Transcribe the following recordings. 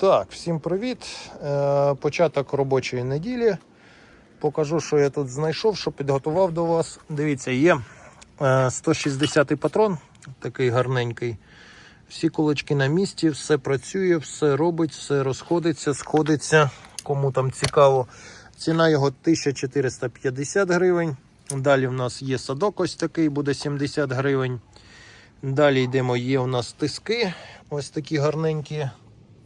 Так, всім привіт. Е, Початок робочої неділі. Покажу, що я тут знайшов, що підготував до вас. Дивіться, є е, 160-й патрон, такий гарненький. Всі кулачки на місці, все працює, все робить, все розходиться, сходиться. Кому там цікаво. Ціна його 1450 гривень. Далі в нас є садок ось такий, буде 70 гривень. Далі йдемо, є у нас тиски, ось такі гарненькі,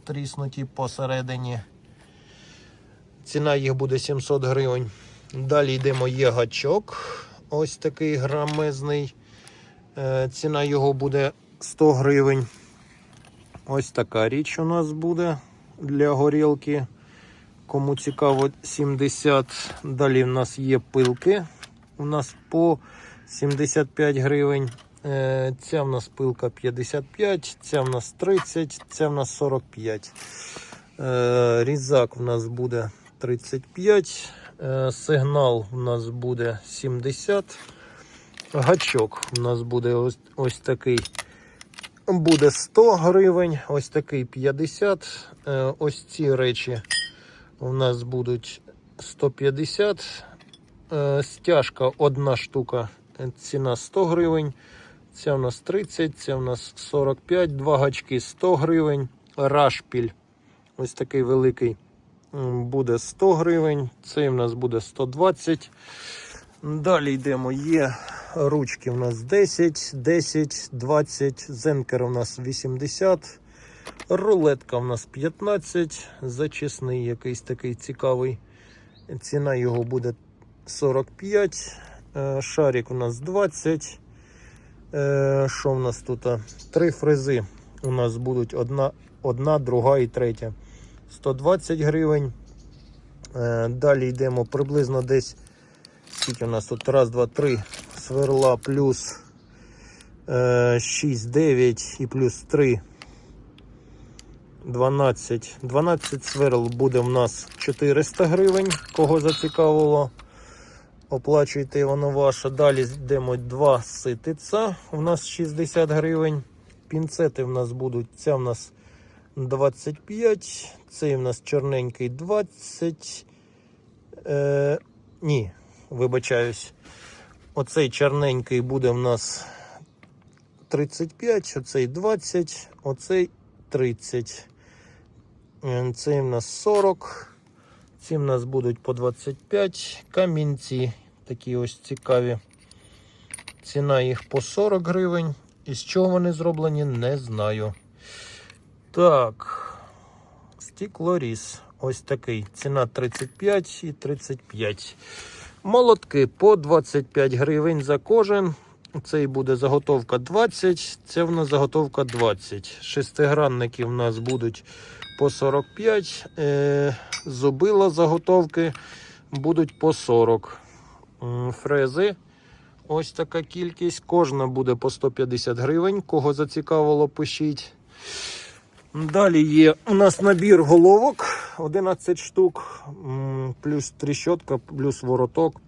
тріснуті посередині. Ціна їх буде 700 гривень. Далі йдемо, є гачок, ось такий грамезний. Е, Ціна його буде 100 гривень. Ось така річ у нас буде для горілки. Кому цікаво, 70. Далі в нас є пилки. У нас по 75 гривень. Е, Ця в нас пилка 55, ця в нас 30, ця в нас 45. Е, Різак в нас буде 35. Е, Сигнал в нас буде 70. Гачок у нас буде ось, ось такий. Буде 100 гривень, ось такий 50. Е, Ось ці речі у нас будуть 150. Е, Стяжка одна штука, ціна 100 гривень. Ця у нас 30, ця у нас 45, два гачки 100 гривень. Рашпіль, ось такий великий, буде 100 гривень. Цей у нас буде 120. Далі йдемо. Є ручки у нас 10, 10, 20, зенкер у нас 80, рулетка у нас 15, зачисний якийсь такий цікавий. Ціна його буде 45, е, шарик у нас 20. Е, Що в нас тут? Три фрези у нас будуть одна, одна, друга і третя. 120 гривень. Е, Далі йдемо приблизно десь. Скільки у нас тут? Раз, два, три сверла плюс е, 6, 9 і плюс 3. 12. 12 сверл буде в нас 400 гривень. Кого зацікавило, оплачуйте воно ваше. Далі йдемо два ситиця. У нас 60 гривень. Пінцети в нас будуть. Ця в нас 25. Цей в нас чорненький 20. Е, ні, вибачаюсь. Оцей чорненький буде в нас 35, оцей 20, оцей 30. Е, Цей в нас 40. Ці в нас будуть по 25. Камінці такі ось цікаві. Ціна їх по 40 гривень. Із чого вони зроблені, не знаю. Так, стеклоріз. Ось такий. Ціна 35 і 35. Молотки по 25 гривень за кожен. Цей буде заготовка 20, це в нас заготовка 20. Шестигранники в нас будуть по 45. Е, зубила заготовки будуть по 40. Фрези. Ось така кількість. Кожна буде по 150 гривень. Кого зацікавило, пишіть. Далі є у нас набір головок 11 штук, плюс тріщотка, плюс вороток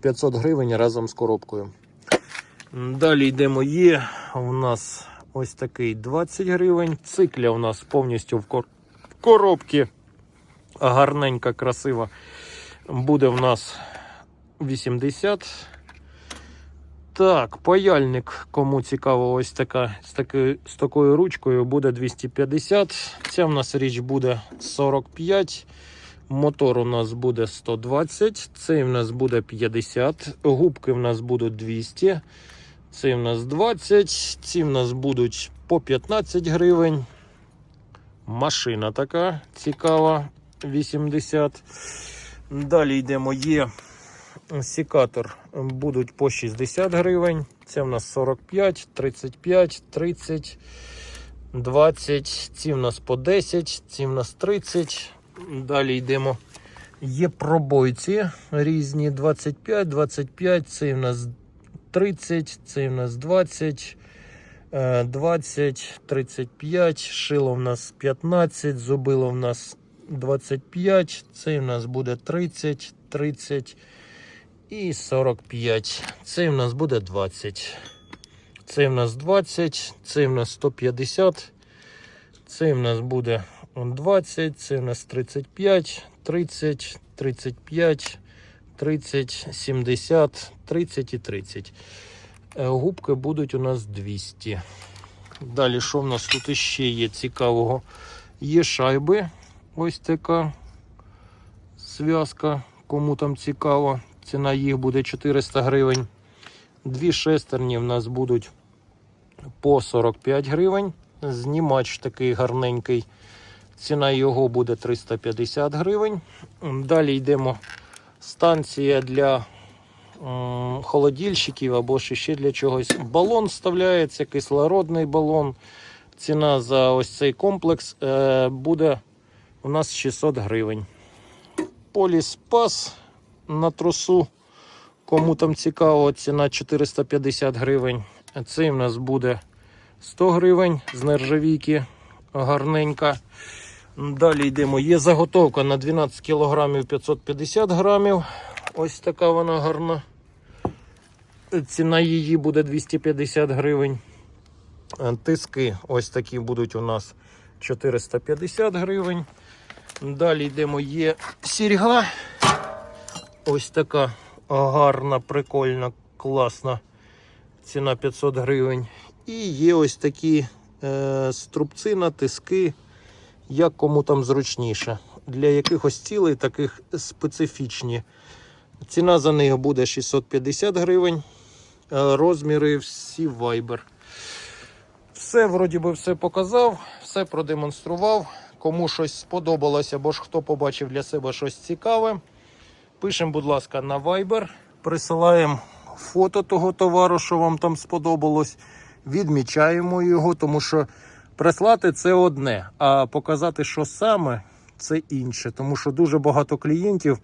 500 гривень разом з коробкою. Далі йдемо. Є у нас ось такий 20 гривень. Цикля у нас повністю в кор- в коробці. Гарненька, красива. Буде в нас 80. Так, паяльник, кому цікаво, ось така з, такою, з такою ручкою буде 250. Ця в нас річ буде 45. Мотор у нас буде 120. Цей в нас буде 50. Губки в нас будуть 200. Цей в нас 20. Ці в нас будуть по 15 гривень. Машина така цікава. 80. Далі йдемо. Є Сікатор будуть по 60 гривень. Це в нас 45, 35, 30, 20. Ці в нас по 10, ці в нас 30. Далі йдемо. Є пробойці різні 25, 25, цей в нас 30, цей в нас 20, е, 20, 35, шило в нас 15, зубило в нас 25, цей в нас буде 30, 30 і 45. Цей в нас буде 20. Цей в нас 20, цей в нас 150. Цей в нас буде 20, це у нас 35, 30, 35, 30, 70, 30 і 30. Е, Губки будуть у нас 200. Далі, що в нас тут іще є цікавого? Є шайби. Ось така зв'язка. Кому там цікаво. Ціна їх буде 400 гривень. Дві шестерні в нас будуть по 45 гривень. Знімач такий гарненький. Ціна його буде 350 гривень. Далі йдемо. Станція для м, холодильщиків або ще для чогось. Балон вставляється, кислородний балон. Ціна за ось цей комплекс е, буде у нас 600 гривень. Поліспас на тросу. Кому там цікаво, ціна 450 гривень. Цей в нас буде 100 гривень з нержавійки гарненька. Далі йдемо. Є заготовка на 12 кг 550 грамів. Ось така вона гарна. Ціна її буде 250 гривень. Тиски ось такі будуть у нас 450 гривень. Далі йдемо, є сірга. Ось така гарна, прикольна, класна. Ціна 500 гривень. І є ось такі е, струбцина, тиски, як кому там зручніше. Для якихось цілей таких специфічні. Ціна за них буде 650 гривень. Розміри всі Viber. Все, вроді би, все показав, все продемонстрував. Кому щось сподобалось, або ж хто побачив для себе щось цікаве. Пишемо, будь ласка, на Viber, присилаємо фото того товару, що вам там сподобалось. Відмічаємо його, тому що прислати це одне, а показати, що саме, це інше. Тому що дуже багато клієнтів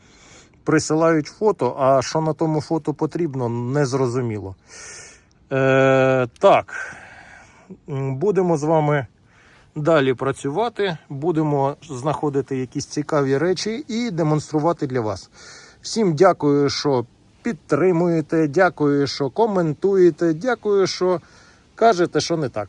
присилають фото, а що на тому фото потрібно, незрозуміло. Е, так, будемо з вами далі працювати, будемо знаходити якісь цікаві речі і демонструвати для вас. Всім дякую, що підтримуєте, дякую, що коментуєте, дякую, що кажете, що не так.